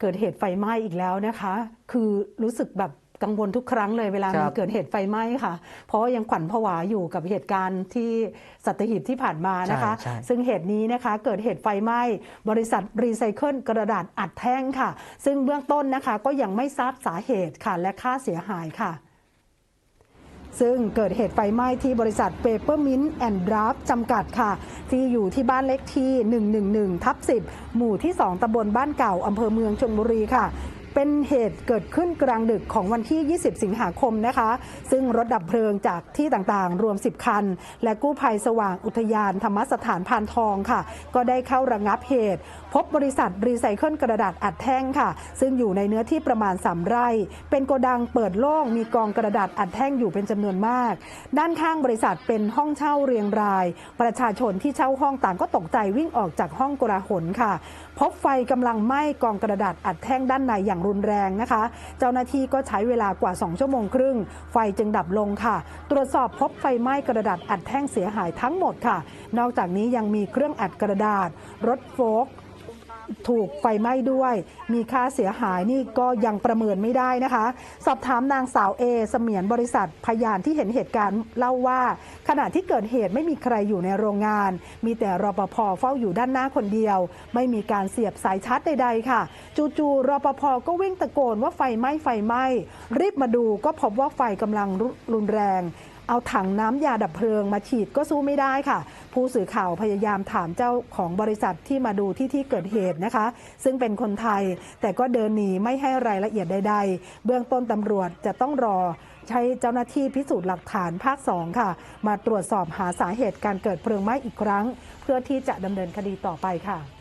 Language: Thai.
เกิดเหตุไฟไหม้อีกแล้วนะคะ คือรู้สึกแบบกังวลทุกครั้งเลยเวลาครัมีบเกิดเหตุไฟไหม้ค่ะ เพราะว่ายังขวัญผวาอยู่กับเหตุการณ์ที่สัตหีบที่ผ่านมานะคะใช่ใช่ซึ่งเหตุนี้นะคะเกิดเหตุไฟไหม้บริษัทรีไซเคิลกระดาษอัดแท่งค่ะ ซึ่งเบื้องต้นนะคะก็ยังไม่ทราบสาเหตุค่ะและค่าเสียหายค่ะ ซึ่งเกิดเหตุไฟไหม้ที่บริษัท Peppermint and Draft จำกัดค่ะ ที่อยู่ที่บ้านเล็กที่ 111 ทับ 10 หมู่ที่ 2ตำบลบ้านเก่าอำเภอเมืองชนบุรีค่ะ เป็นเหตุเกิดขึ้นกลางดึกของวันที่ 20 สิงหาคมนะคะ ซึ่งรถดับเพลิงจากที่ต่างๆ รวม 10 คัน และกู้ภัยสว่างอุทยานธรรมสถานพานทองค่ะ ก็ได้เข้าระงับเหตุ พบบริษัทรีไซเคิลกระดาษอัดแท่งค่ะ ซึ่งอยู่ในเนื้อที่ประมาณ 3 ไร่ เป็นโกดังเปิดโล่งมีกองกระดาษอัดแท่งอยู่เป็นจำนวนมาก ด้านข้างบริษัทเป็นห้องเช่าเรียงราย ประชาชนที่เช่าห้องต่างก็ตกใจวิ่งออกจากห้องกราหนค่ะ พบไฟกำลังไหม้กองกระดาษอัดแท่งด้านในอย่างรุนแรงนะคะ เจ้าหน้าที่ก็ใช้เวลากว่า 2 ชั่วโมงครึ่ง ไฟจึงดับลงค่ะ ตรวจสอบพบไฟไหม้กระดาษอัดแท่งเสียหายทั้งหมดค่ะ นอกจากนี้ยังมีเครื่องอัดกระดาษ รถโฟล์กถูกไฟไหม้ด้วย มีค่าเสียหายนี่ก็ยังประเมินไม่ได้นะคะ สอบถามนางสาวเอเสมียนบริษัทพยานที่เห็นเหตุการณ์เล่าว่า ขณะที่เกิดเหตุไม่มีใครอยู่ในโรงงาน มีแต่รปภเฝ้าอยู่ด้านหน้าคนเดียว ไม่มีการเสียบสายชาร์จใดๆค่ะ จู่ๆรปภก็วิ่งตะโกนว่าไฟไหม้ไฟไหม้รีบมาดูก็พบว่าไฟกำลังรุนแรง เอาถังน้ำยาดับเพลิงมาฉีดก็สู้ไม่ได้ค่ะ ผู้สื่อข่าวพยายามถามเจ้าของบริษัทที่มาดูที่ที่เกิดเหตุนะคะ ซึ่งเป็นคนไทยแต่ก็เดินหนีไม่ให้รายละเอียดใด ๆ เบื้องต้นตำรวจจะต้องรอใช้เจ้าหน้าที่พิสูจน์หลักฐานภาค 2 ค่ะ มาตรวจสอบหาสาเหตุการเกิดเพลิงไหม้อีกครั้ง เพื่อที่จะดำเนินคดีต่อไปค่ะ